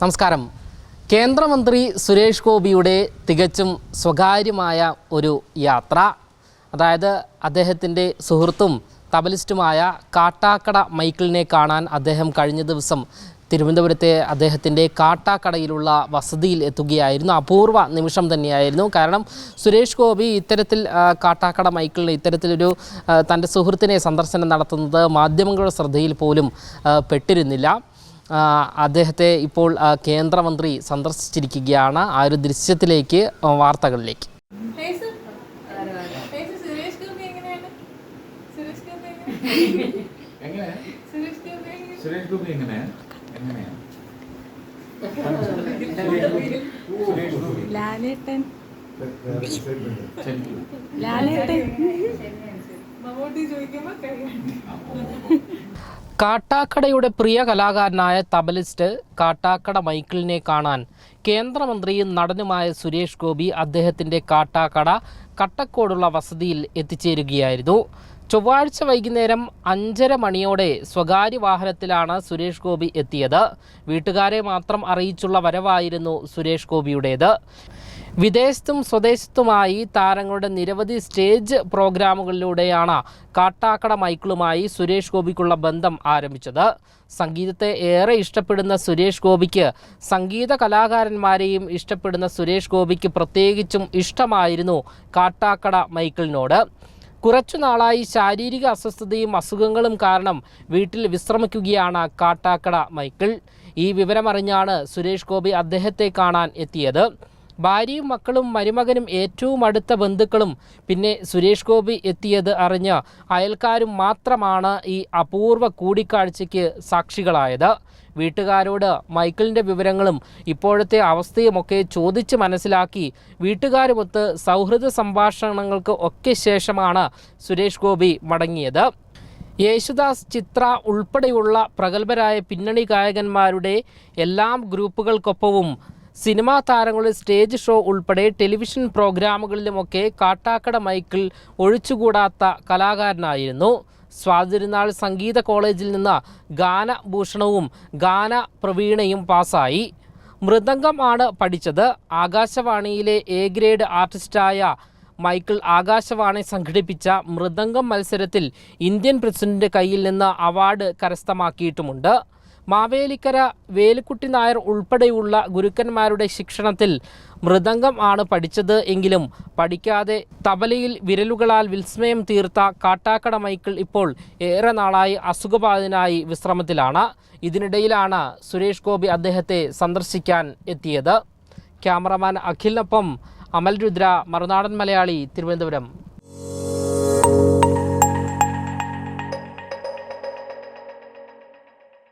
നമസ്കാരം. കേന്ദ്രമന്ത്രി സുരേഷ് ഗോപിയുടെ തികച്ചും സ്വകാര്യമായ ഒരു യാത്ര അതായത് അദ്ദേഹത്തിന്റെ സുഹൃത്തും തബലിസ്റ്റുമായ കാട്ടാക്കട മൈക്കിളിനെ കാണാൻ അദ്ദേഹം കഴിഞ്ഞ ദിവസം തിരുവനന്തപുരത്തെ അദ്ദേഹത്തിന്റെ കാട്ടാക്കടയിലുള്ള വസതിയിൽ എത്തുകയായിരുന്നു. അപൂർവ നിമിഷം തന്നെയായിരുന്നു. കാരണം സുരേഷ് ഗോപി ഇത്തരത്തിൽ കാട്ടാക്കട മൈക്കിളിന് ഇത്തരത്തിലൊരു തന്റെ സുഹൃത്തിനെ സന്ദർശനം നടത്തുന്നത് മാധ്യമങ്ങളുടെ ശ്രദ്ധയിൽ പോലും പെട്ടിരുന്നില്ല. അദ്ദേഹത്തെ ഇപ്പോൾ കേന്ദ്രമന്ത്രി സന്ദർശിച്ചിരിക്കുകയാണ്. ആ ഒരു ദൃശ്യത്തിലേക്ക് വാർത്തകളിലേക്ക്. സുരേഷ് ഗോപി എങ്ങനെയാണ്? ലാലേട്ടൻ. ലാലേട്ടൻ. മമ്മൂട്ടി ചോദിക്കുമ്പോ കഴിയാണ് കാട്ടാക്കടയുടെ പ്രിയ കലാകാരനായ തബലിസ്റ്റ് കാട്ടാക്കട മൈക്കിളിനെ കാണാൻ കേന്ദ്രമന്ത്രിയും നടനുമായ സുരേഷ് ഗോപി അദ്ദേഹത്തിന്റെ കാട്ടാക്കട കട്ടക്കോടുള്ള വസതിയിൽ എത്തിച്ചേരുകയായിരുന്നു. ചൊവ്വാഴ്ച വൈകുന്നേരം അഞ്ചര മണിയോടെ സ്വകാര്യ വാഹനത്തിലാണ് സുരേഷ് ഗോപി എത്തിയത്. വീട്ടുകാരെ മാത്രം അറിയിച്ചുള്ള വരവായിരുന്നു സുരേഷ് ഗോപിയുടേത്. വിദേശത്തും സ്വദേശത്തുമായി താരങ്ങളുടെ നിരവധി സ്റ്റേജ് പ്രോഗ്രാമുകളിലൂടെയാണ് കാട്ടാക്കട മൈക്കിളുമായി സുരേഷ് ഗോപിക്കുള്ള ബന്ധം ആരംഭിച്ചത്. സംഗീതത്തെ ഏറെ ഇഷ്ടപ്പെടുന്ന സുരേഷ് ഗോപിക്ക് സംഗീത കലാകാരന്മാരെയും ഇഷ്ടപ്പെടുന്ന സുരേഷ് ഗോപിക്ക് പ്രത്യേകിച്ചും ഇഷ്ടമായിരുന്നു കാട്ടാക്കട മൈക്കിളിനോട്. കുറച്ചു നാളായി ശാരീരിക അസ്വസ്ഥതയും അസുഖങ്ങളും കാരണം വീട്ടിൽ വിശ്രമിക്കുകയാണ് കാട്ടാക്കട മൈക്കിൾ. ഈ വിവരമറിഞ്ഞാണ് സുരേഷ് ഗോപി അദ്ദേഹത്തെ കാണാൻ എത്തിയത്. ഭാര്യയും മക്കളും മരുമകനും ഏറ്റവും അടുത്ത ബന്ധുക്കളും പിന്നെ സുരേഷ് ഗോപി എത്തിയത് അറിഞ്ഞ് അയൽക്കാരും മാത്രമാണ് ഈ അപൂർവ കൂടിക്കാഴ്ചയ്ക്ക് സാക്ഷികളായത്. വീട്ടുകാരോട് മൈക്കിളിന്റെ വിവരങ്ങളും ഇപ്പോഴത്തെ അവസ്ഥയുമൊക്കെ ചോദിച്ച് മനസ്സിലാക്കി വീട്ടുകാരുമൊത്ത് സൗഹൃദ സംഭാഷണങ്ങൾക്ക് ഒക്കെ ശേഷമാണ് സുരേഷ് ഗോപി മടങ്ങിയത്. യേശുദാസ് ചിത്ര ഉൾപ്പെടെയുള്ള പ്രഗത്ഭരായ പിന്നണി ഗായകന്മാരുടെ എല്ലാം ഗ്രൂപ്പുകൾക്കൊപ്പവും സിനിമാ താരങ്ങളുടെ സ്റ്റേജ് ഷോ ഉൾപ്പെടെ ടെലിവിഷൻ പ്രോഗ്രാമുകളിലുമൊക്കെ കാട്ടാക്കട മൈക്കിൾ ഒഴിച്ചുകൂടാത്ത കലാകാരനായിരുന്നു. സ്വാതിരുന്നാൾ സംഗീത കോളേജിൽ നിന്ന് ഗാനഭൂഷണവും ഗാന പ്രവീണയും പാസ്സായി. മൃദംഗം ആണ് പഠിച്ചത്. ആകാശവാണിയിലെ എ ഗ്രേഡ് ആർട്ടിസ്റ്റായ മൈക്കിൾ ആകാശവാണി സംഘടിപ്പിച്ച മൃദംഗം മത്സരത്തിൽ ഇന്ത്യൻ പ്രസിഡന്റ് കയ്യിൽ നിന്ന് അവാർഡ് കരസ്ഥമാക്കിയിട്ടുമുണ്ട്. മാവേലിക്കര വേലുക്കുട്ടി നായർ ഉൾപ്പെടെയുള്ള ഗുരുക്കന്മാരുടെ ശിക്ഷണത്തിൽ മൃദംഗം ആണ് പഠിച്ചത് എങ്കിലും പഠിക്കാതെ തബലയിൽ വിരലുകളാൽ വിസ്മയം തീർത്ത കാട്ടാക്കട മൈക്കിൾ ഇപ്പോൾ ഏറെ നാളായി അസുഖബാധിതനായി വിശ്രമത്തിലാണ്. ഇതിനിടയിലാണ് സുരേഷ് ഗോപി അദ്ദേഹത്തെ സന്ദർശിക്കാൻ എത്തിയത്. ക്യാമറമാൻ അഖിലിനൊപ്പം അമൽ രുദ്ര മറുനാടൻ മലയാളി തിരുവനന്തപുരം.